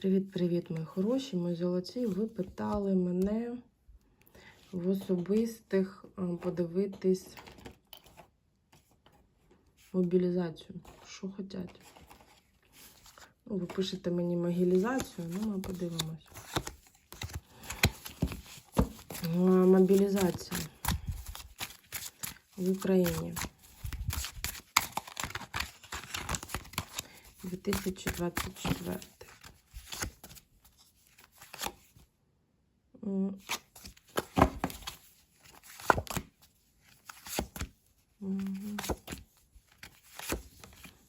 Привіт-привіт, мої хороші, мої золоті. Ви питали мене в особистих подивитись мобілізацію. Що хочуть? Ну, ви пишете мені могілізацію, ну ми подивимось. А, Мобілізація в Україні. 2024.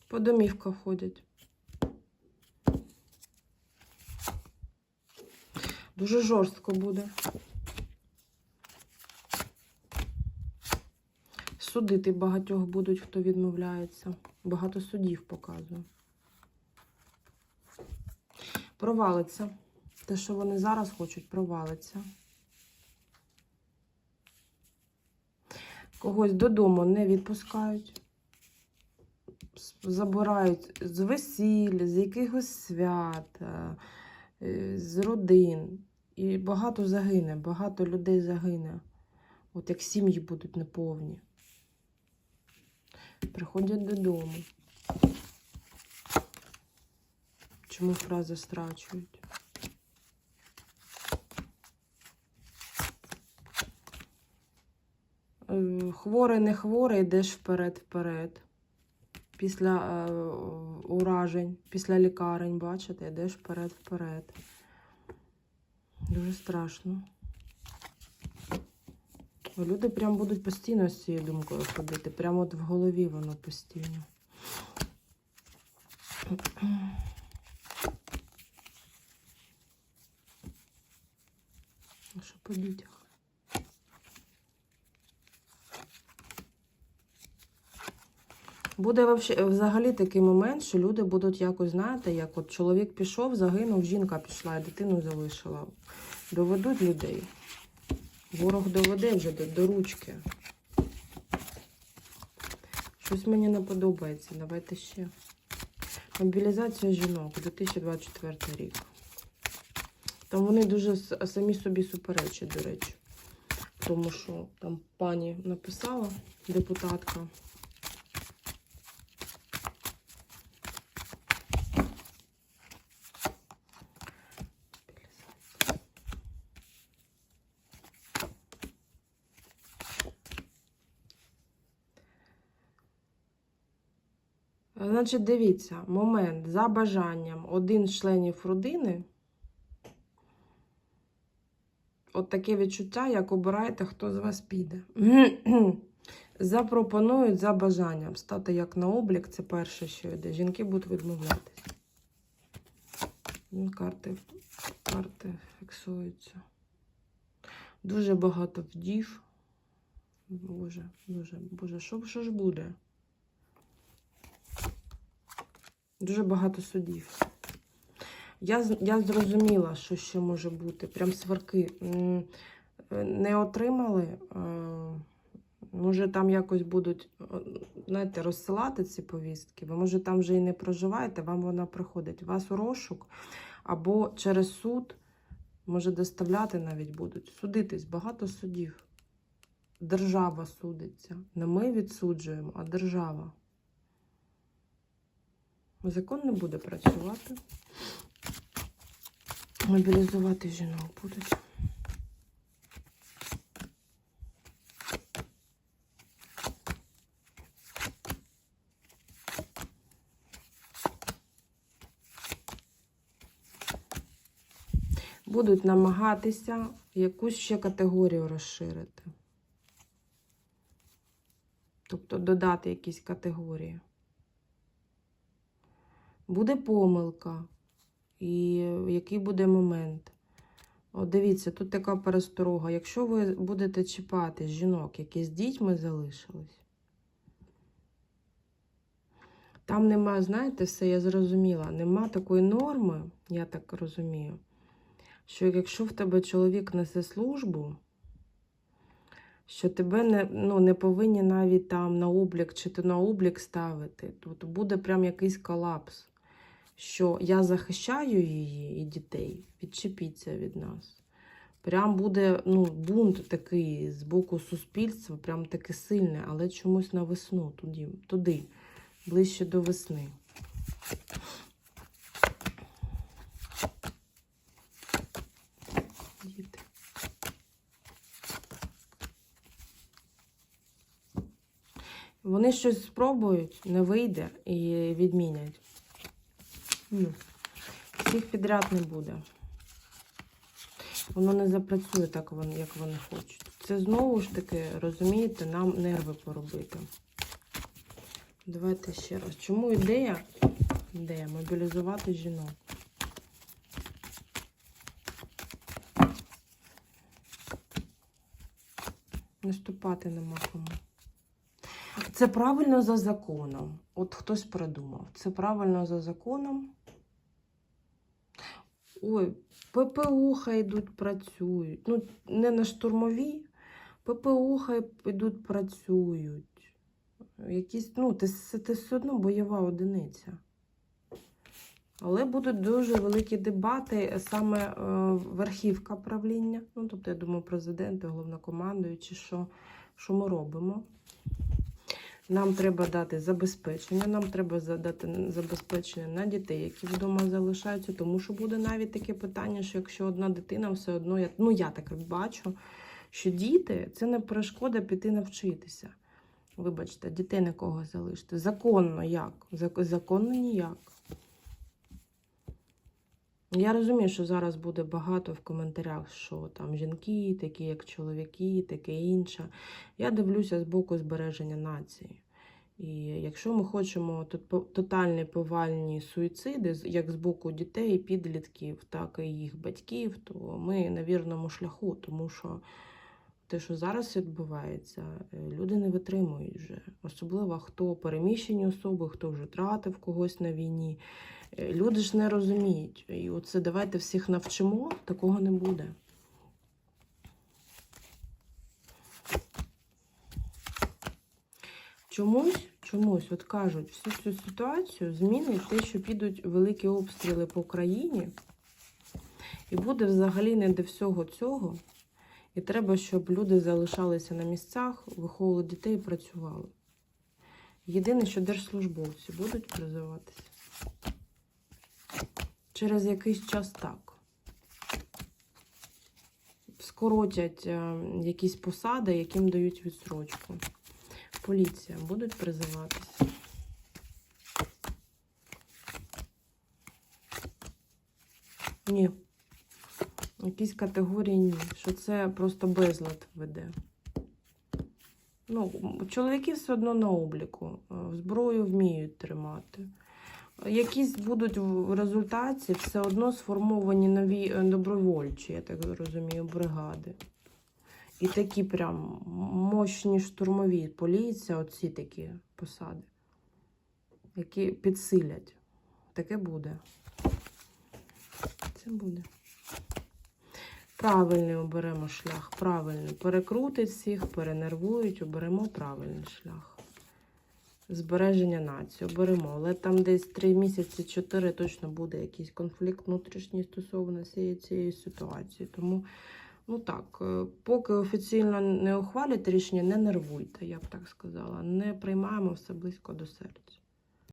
По домівках ходять. Дуже жорстко буде. Судити багатьох будуть, хто відмовляється. Багато судів показує. Провалиться. Те, що вони зараз хочуть, провалиться. Когось додому не відпускають. Забирають з весілля, з якихось свят, е, з родин. І багато загине, багато людей загине. От як сім'ї будуть неповні. Приходять додому. Чому фрази страчують? Е, Хворий, не хворий, йдеш вперед-вперед. Після е, уражень, після лікарень, бачите, йдеш вперед-вперед. Дуже страшно. Люди прям будуть постійно з цією думкою ходити. Прямо от в голові воно постійно. Що по дітях? Буде взагалі такий момент, що люди будуть якось, знаєте, як от чоловік пішов, загинув, жінка пішла і дитину залишила. Доведуть людей. Ворог доведе вже до, до ручки. Щось мені не подобається. Давайте ще. Мобілізація жінок 2024 рік. Там вони дуже самі собі суперечать, до речі. Тому що там пані написала, депутатка. Значить, дивіться, момент за бажанням один з членів родини. От таке відчуття, як обираєте, хто з вас піде. Запропонують за бажанням стати як на облік, це перше, що йде. Жінки будуть відмовлятися. Карти, карти фіксуються. Дуже багато вдів. Боже, боже, боже, що, що ж буде? Дуже багато судів. Я, я зрозуміла, що ще може бути. Прям сварки. Не отримали. Може, там якось будуть, знаєте, розсилати ці повістки. Ви, може, там вже і не проживаєте, вам вона приходить. Вас у розшук або через суд, може, доставляти навіть будуть. Судитись, багато судів. Держава судиться. Не ми відсуджуємо, а держава. Закон не буде працювати. Мобілізувати жінок будуть. Будуть намагатися якусь ще категорію розширити. Тобто додати якісь категорії. Буде помилка. І який буде момент? От дивіться, тут така пересторога. Якщо ви будете чіпати жінок, які з дітьми залишились, там нема, знаєте, все, я зрозуміла, нема такої норми, я так розумію, що якщо в тебе чоловік несе службу, що тебе не, ну, не повинні навіть там на облік чи то на облік ставити, тут буде прям якийсь колапс що я захищаю її і дітей, відчепіться від нас. Прям буде ну, бунт такий з боку суспільства, прям таке сильне, але чомусь на весну, туди, туди ближче до весни. Діти. Вони щось спробують, не вийде і відмінять. Ну, всіх підряд не буде. Воно не запрацює так, як вони хочуть. Це знову ж таки, розумієте, нам нерви поробити. Давайте ще раз. Чому ідея? Ідея мобілізувати жінок. Наступати нема кому. Це правильно за законом. От хтось придумав. Це правильно за законом. Ой, ППУ хай йдуть працюють. Ну, не на штурмові. ППУ хай йдуть працюють. Якісь, ну, ти, все одно бойова одиниця. Але будуть дуже великі дебати саме е, верхівка правління. Ну, тобто, я думаю, президент, головнокомандуючий, що, що ми робимо. Нам треба дати забезпечення, нам треба задати забезпечення на дітей, які вдома залишаються, тому що буде навіть таке питання, що якщо одна дитина все одно, я, ну я так бачу, що діти це не перешкода піти навчитися. Вибачте, дітей на кого залишити. Законно як? Законно ніяк. Я розумію, що зараз буде багато в коментарях, що там жінки, такі як чоловіки, таке інше. Я дивлюся з боку збереження нації. І якщо ми хочемо тотальні повальні суїциди, як з боку дітей, підлітків, так і їх батьків, то ми на вірному шляху, тому що те, що зараз відбувається, е, люди не витримують вже. Особливо хто переміщені особи, хто вже тратив когось на війні. Е, Люди ж не розуміють. І оце давайте всіх навчимо, такого не буде. Чомусь, чомусь, от кажуть, всю цю ситуацію змінить те, що підуть великі обстріли по країні, і буде взагалі не до всього цього. І треба, щоб люди залишалися на місцях, виховували дітей і працювали. Єдине, що держслужбовці будуть призиватися. Через якийсь час так. Скоротять е, якісь посади, яким дають відсрочку. Поліція будуть призиватися. Ні. Якісь категорії ні. Що це просто безлад веде. Ну, чоловіки все одно на обліку. е, Зброю вміють тримати. Якісь будуть в результаті все одно сформовані нові е, добровольчі, я так розумію, бригади. І такі прям мощні штурмові поліція, оці такі посади, які підсилять. Таке буде. Це буде. Правильний оберемо шлях, правильний. Перекрутить всіх, перенервують, оберемо правильний шлях. Збереження нації оберемо. Але там десь 3 місяці, 4 точно буде якийсь конфлікт внутрішній стосовно цієї, цієї ситуації. Тому, ну так, е, поки офіційно не ухвалять рішення, не нервуйте, я б так сказала. Не приймаємо все близько до серця.